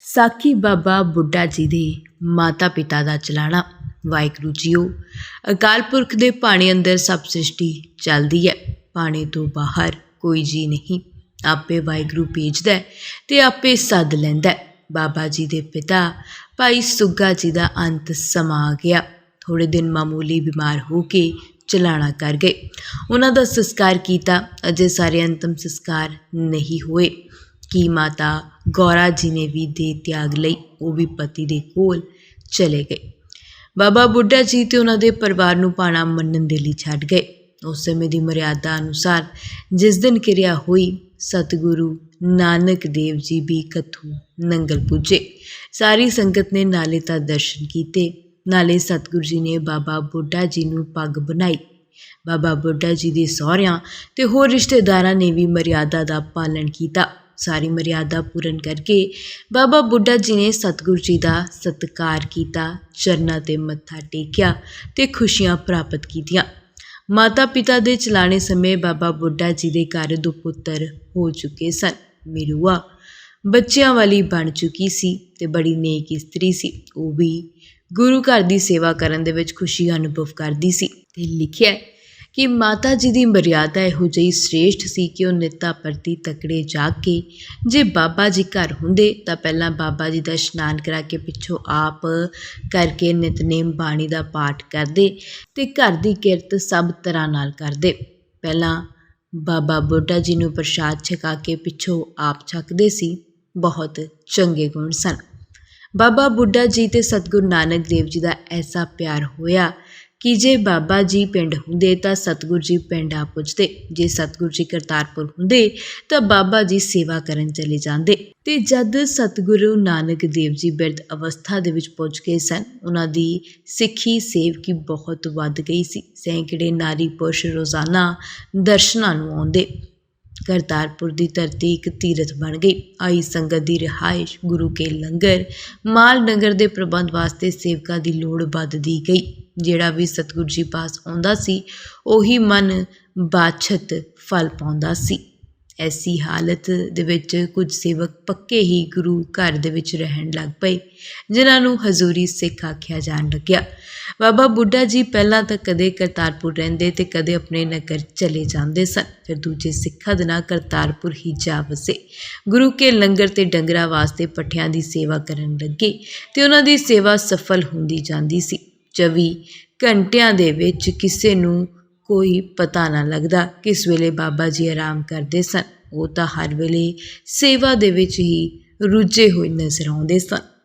ਸਾਖੀ ਬਾਬਾ ਬੁੱਢਾ ਜੀ ਦੇ ਮਾਤਾ ਪਿਤਾ ਦਾ ਚਲਾਣਾ। ਵਾਹਿਗੁਰੂ ਜੀਓ, ਅਕਾਲ ਪੁਰਖ ਦੇ ਪਾਣੀ ਅੰਦਰ ਸਭ ਸ੍ਰਿਸ਼ਟੀ ਚੱਲਦੀ ਹੈ ਪਾਣੀ ਤੋਂ ਬਾਹਰ ਕੋਈ ਜੀ ਨਹੀਂ। ਆਪੇ ਵਾਹਿਗੁਰੂ ਭੇਜਦਾ ਹੈ ਤੇ ਆਪੇ ਸੱਦ ਲੈਂਦਾ ਬਾਬਾ ਜੀ ਦੇ ਪਿਤਾ ਭਾਈ ਸੁੱਗਾ ਜੀ ਦਾ ਅੰਤ ਸਮਾ ਆ ਗਿਆ। ਥੋੜੇ ਦਿਨ ਮਾਮੂਲੀ ਬਿਮਾਰ ਹੋ ਕੇ ਚਲਾਣਾ ਕਰ ਗਏ। ਉਹਨਾਂ ਦਾ ਸੰਸਕਾਰ ਕੀਤਾ। ਅਜੇ ਸਾਰੇ ਅੰਤਮ ਸੰਸਕਾਰ ਨਹੀਂ ਹੋਏ। ਕੀ ਮਾਤਾ ਗੌਰਾ ਜੀ ਨੇ ਵੀ ਦੇ ਤਿਆਗ ਲਈ, ਉਹ ਵੀ ਪਤੀ ਦੇ ਕੋਲ ਚਲੇ ਗਏ। ਬਾਬਾ ਬੁੱਢਾ ਜੀ ਤੇ ਉਹਨਾਂ ਦੇ ਪਰਿਵਾਰ ਨੂੰ ਪਾਣਾ ਮੰਨਣ ਦੇ ਲਈ ਛੱਡ ਗਏ। ਉਸ ਸਮੇਂ ਦੀ ਮਰਿਆਦਾ ਅਨੁਸਾਰ ਜਿਸ ਦਿਨ ਕਿਰਿਆ ਹੋਈ, ਸਤਿਗੁਰੂ ਨਾਨਕ ਦੇਵ ਜੀ ਵੀ ਕਥੂ ਨੰਗਲ ਪੁੱਜੇ। ਸਾਰੀ ਸੰਗਤ ਨੇ ਨਾਲੇ ਤਾਂ ਦਰਸ਼ਨ ਕੀਤੇ। ਨਾਲੇ ਸਤਿਗੁਰੂ ਜੀ ਨੇ ਬਾਬਾ ਬੁੱਢਾ ਜੀ ਨੂੰ ਪੱਗ ਬਣਾਈ ਬਾਬਾ ਬੁੱਢਾ ਜੀ ਦੇ ਸਹੁਰਿਆਂ ਤੇ ਹੋਰ ਰਿਸ਼ਤੇਦਾਰਾਂ ਨੇ ਵੀ ਮਰਿਆਦਾ ਦਾ ਪਾਲਣ ਕੀਤਾ। ਸਾਰੀ ਮਰਿਆਦਾ ਪੂਰਨ ਕਰਕੇ ਬਾਬਾ ਬੁੱਢਾ ਜੀ ਨੇ ਸਤਿਗੁਰੂ ਜੀ ਦਾ ਸਤਿਕਾਰ ਕੀਤਾ, ਚਰਨਾਂ ਤੇ ਮੱਥਾ ਟੇਕਿਆ ਤੇ ਖੁਸ਼ੀਆਂ ਪ੍ਰਾਪਤ ਕੀਤੀਆਂ। ਮਾਤਾ ਪਿਤਾ ਦੇ ਚਲਾਣੇ ਸਮੇਂ ਬਾਬਾ ਬੁੱਢਾ ਜੀ ਦੇ ਘਰ ਦੋ ਪੁੱਤਰ ਹੋ ਚੁੱਕੇ ਸਨ। ਮਿਰੂਆ ਬੱਚਿਆਂ ਵਾਲੀ ਬਣ ਚੁੱਕੀ ਸੀ ਤੇ ਬੜੀ ਨੇਕ ਇਸਤਰੀ ਸੀ। ਉਹ ਵੀ ਗੁਰੂ ਘਰ ਦੀ ਸੇਵਾ ਕਰਨ ਦੇ ਵਿੱਚ ਖੁਸ਼ੀ ਅਨੁਭਵ ਕਰਦੀ ਸੀ ਤੇ ਲਿਖਿਆ ਕਿ ਮਾਤਾ ਜੀ ਦੀ ਮਰਿਆਦਾ ਇਹੋ ਜਿਹੀ ਸ੍ਰੇਸ਼ਟ ਸੀ ਕਿ ਉਹ ਨਿੱਤਾ ਪ੍ਰਤੀ ਤਕੜੇ ਜਾ ਕੇ ਜੇ ਬਾਬਾ ਜੀ ਘਰ ਹੁੰਦੇ ਤਾਂ ਪਹਿਲਾਂ ਬਾਬਾ ਜੀ ਦਾ ਇਸ਼ਨਾਨ ਕਰਾ ਕੇ ਪਿੱਛੋਂ ਆਪ ਕਰਕੇ ਨਿਤਨੇਮ ਬਾਣੀ ਦਾ ਪਾਠ ਕਰਦੇ ਤੇ ਘਰ ਦੀ ਕਿਰਤ ਸਭ ਤਰ੍ਹਾਂ ਨਾਲ ਕਰਦੇ। ਪਹਿਲਾਂ ਬਾਬਾ ਬੁੱਢਾ ਜੀ ਨੂੰ ਪ੍ਰਸ਼ਾਦ ਛਕਾ ਕੇ ਪਿੱਛੋਂ ਆਪ ਛਕਦੇ ਸੀ। ਬਹੁਤ ਚੰਗੇ ਗੁਣ ਸਨ। ਬਾਬਾ ਬੁੱਢਾ ਜੀ ਤੇ ਸਤਿਗੁਰੂ ਨਾਨਕ ਦੇਵ ਜੀ ਦਾ ਐਸਾ ਪਿਆਰ ਹੋਇਆ ਕਿ ਜੇ ਬਾਬਾ ਜੀ ਪਿੰਡ ਹੁੰਦੇ ਤਾਂ ਸਤਿਗੁਰੂ ਜੀ ਪਿੰਡ ਆ ਪੁੱਜਦੇ। ਜੇ ਸਤਿਗੁਰੂ ਜੀ ਕਰਤਾਰਪੁਰ ਹੁੰਦੇ ਤਾਂ ਬਾਬਾ ਜੀ ਸੇਵਾ ਕਰਨ ਚਲੇ ਜਾਂਦੇ। ਤੇ ਜਦ ਸਤਿਗੁਰੂ ਨਾਨਕ ਦੇਵ ਜੀ ਬਿਰਧ ਅਵਸਥਾ ਦੇ ਵਿੱਚ ਪਹੁੰਚ ਗਏ ਸਨ, ਉਹਨਾਂ ਦੀ ਸਿੱਖੀ ਸੇਵਕੀ ਬਹੁਤ ਵੱਧ ਗਈ ਸੀ। ਸੈਂਕੜੇ ਨਾਰੀ ਪੁਰਸ਼ ਰੋਜ਼ਾਨਾ ਦਰਸ਼ਨਾਂ ਨੂੰ ਆਉਂਦੇ। ਕਰਤਾਰਪੁਰ ਦੀ ਧਰਤੀ ਇੱਕ ਤੀਰਥ ਬਣ ਗਈ। ਆਈ ਸੰਗਤ ਦੀ ਰਿਹਾਇਸ਼, ਗੁਰੂ ਕੇ ਲੰਗਰ, ਮਾਲ ਨਗਰ ਦੇ ਪ੍ਰਬੰਧ ਵਾਸਤੇ ਸੇਵਕਾਂ ਦੀ ਲੋੜ ਵੱਧਦੀ ਗਈ। ਜਿਹੜਾ ਵੀ ਸਤਿਗੁਰੂ ਜੀ ਪਾਸ ਆਉਂਦਾ ਸੀ, ਉਹੀ ਮਨ ਬਾਛਤ ਫਲ ਪਾਉਂਦਾ ਸੀ। ਐਸੀ ਹਾਲਤ ਦੇ ਵਿੱਚ ਕੁਝ ਸੇਵਕ ਪੱਕੇ ਹੀ ਗੁਰੂ ਘਰ ਦੇ ਵਿੱਚ ਰਹਿਣ ਲੱਗ ਪਏ, ਜਿਨ੍ਹਾਂ ਨੂੰ ਹਜ਼ੂਰੀ ਸਿੱਖ ਆਖਿਆ ਜਾਣ ਲੱਗਿਆ। ਬਾਬਾ ਬੁੱਢਾ ਜੀ ਪਹਿਲਾਂ ਤਾਂ ਕਦੇ ਕਰਤਾਰਪੁਰ ਰਹਿੰਦੇ ਤੇ ਕਦੇ ਆਪਣੇ ਨਗਰ ਚਲੇ ਜਾਂਦੇ ਸਨ, ਫਿਰ ਦੂਜੇ ਸਿੱਖਾਂ ਦੇ ਨਾਲ ਕਰਤਾਰਪੁਰ ਹੀ ਜਾ ਵਸੇ। ਗੁਰੂ ਕੇ ਲੰਗਰ ਤੇ ਡੰਗਰਾਂ ਵਾਸਤੇ ਪੱਠਿਆਂ ਦੀ ਸੇਵਾ ਕਰਨ ਲੱਗੇ ਤੇ ਉਹਨਾਂ ਦੀ ਸੇਵਾ ਸਫਲ ਹੁੰਦੀ ਜਾਂਦੀ ਸੀ। 24 ਘੰਟਿਆਂ ਦੇ ਵਿੱਚ ਕਿਸੇ ਨੂੰ ਕੋਈ ਪਤਾ ਨਾ ਲੱਗਦਾ ਕਿਸ ਵੇਲੇ ਬਾਬਾ ਜੀ ਆਰਾਮ ਕਰਦੇ ਸਨ। ਉਹ ਤਾਂ ਹਰ ਵੇਲੇ ਸੇਵਾ ਦੇ ਵਿੱਚ ਹੀ ਰੁੱਝੇ ਹੋਏ ਨਜ਼ਰ ਆਉਂਦੇ ਸਨ।